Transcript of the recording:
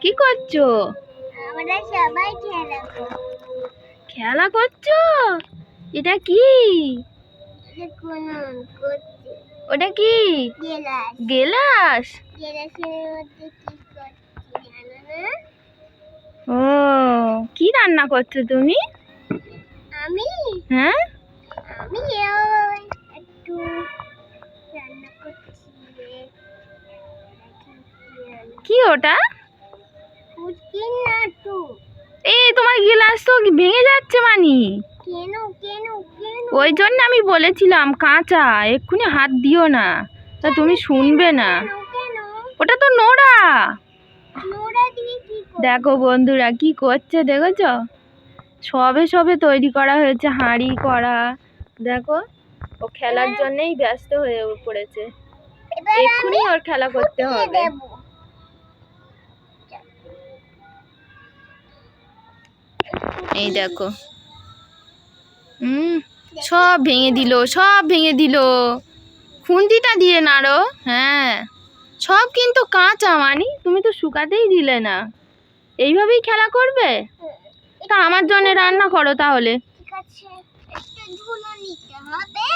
কি করছ? আমরা সবাই খেলা খেলা করছ? এটা কি? ওটা কি? গেলাস। ও কি রান্না করছ তুমি? আমি? হ্যাঁ? কি ওটা? এই তোমার গিলাস তো ভেঙে যাচ্ছে মানি। ওই জন্য আমি বলেছিলাম কাঁচা এক্ষুনি হাত দিও না। তা তুমি শুনবে না। ওটা তো নোড়া। দেখো বন্ধুরা কি করছে দেখেছ? সবে সবে তৈরি করা হয়েছে হাঁড়ি করা দেখো ও খেলার জন্যই ব্যস্ত হয়ে পড়েছে। এক্ষুনি ওর খেলা করতে হবে। এই দেখো। হুম, সব ভেঙে দিল, সব ভেঙে দিল। খুন্তিটা দিয়ে নাড়ো হ্যাঁ। সব কিন্তু কাঁচা, মানি। তুমি তো শুকাতেই দিলে না। এইভাবেই খেলা করবে? তা আমার জন্য রান্না করো তাহলে। ঠিক আছে, একটা নিতে হবে।